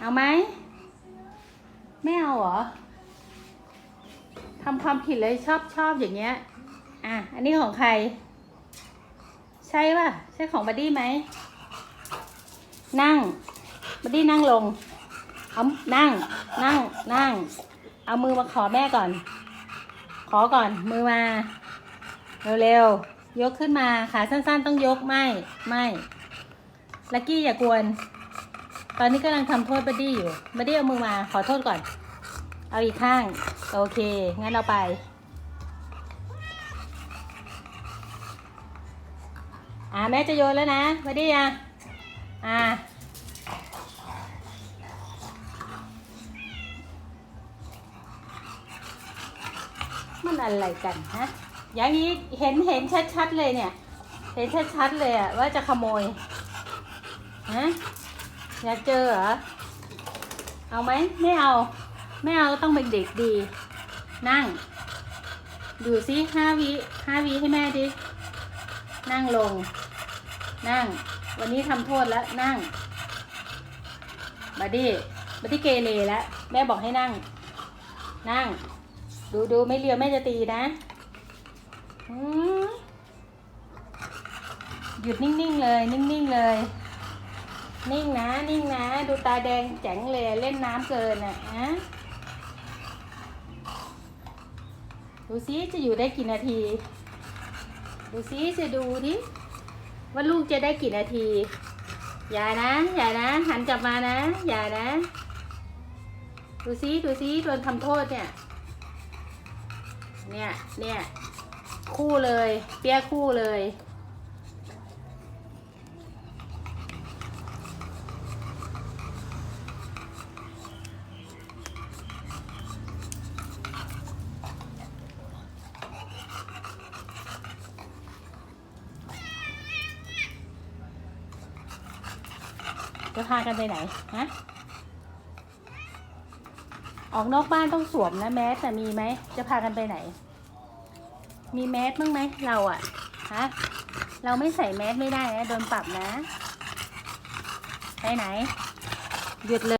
เอาไหม ไม่เอาเหรอทำความผิดเลยชอบชอบอย่างเงี้ย อะ อันนี้ของใคร ใช่ป่ะ ใช่ของบัดดี้ไหม นั่ง บัดดี้นั่งลง เอานั่ง นั่ง นั่ง เอามือมาขอแม่ก่อน ขอก่อน มือมา เร็วๆ ยกขึ้นมา ขาสั้นๆ ต้องยก ไม่ ไม่ ลักกี้อย่ากวน ตอนนี้กำลังทำโทษบัดดี้อยู่บัดดี้เอามือมาขอโทษก่อน เอาอีกข้าง โอเค งั้นเราไป อ่าแม่จะโยนแล้วนะบัดดี้อะ อ่ามันอะไรกันฮะ อย่างนี้เห็นเห็นชัดๆเลยเนี่ย เห็นชัดๆเลยอะว่าจะขโมย ฮะ อยากเจอเหรอ เอาไหม ไม่เอา ไม่เอาต้องเป็นเด็กดี นั่ง ดูซิห้าวิห้าวิให้แม่ดิ นั่งลง นั่ง วันนี้ทำโทษแล้ว นั่งมาดิมาที่เกเรแล้ว แม่บอกให้นั่ง นั่ง ดูดูไม่เลียวแม่จะตีนะหยุดนิ่ง ๆ เลย นิ่ง ๆ เลย นิ่งนะ นิ่งนะ ดูตาแดงแจ๋งเลยเล่นน้ำเกินอะฮะดูซิจะอยู่ได้กี่นาที ดูซิจะดูดิว่าลูกจะได้กี่นาที อย่านะ อย่านะ หันกลับมานะ อย่านะ ดูซิดูซิโดนทำโทษเนี่ย เนี่ยเนี่ยคู่เลย เปี้ยคู่เลย จะพากันไปไหนฮะออกนอกบ้านต้องสวมนะแมสแต่มีไหม จะพากันไปไหน มีแมสบ้างไหมเราอะฮะเราไม่ใส่แมสไม่ได้นะโดนปรับนะ ไปไหนหยุดเลย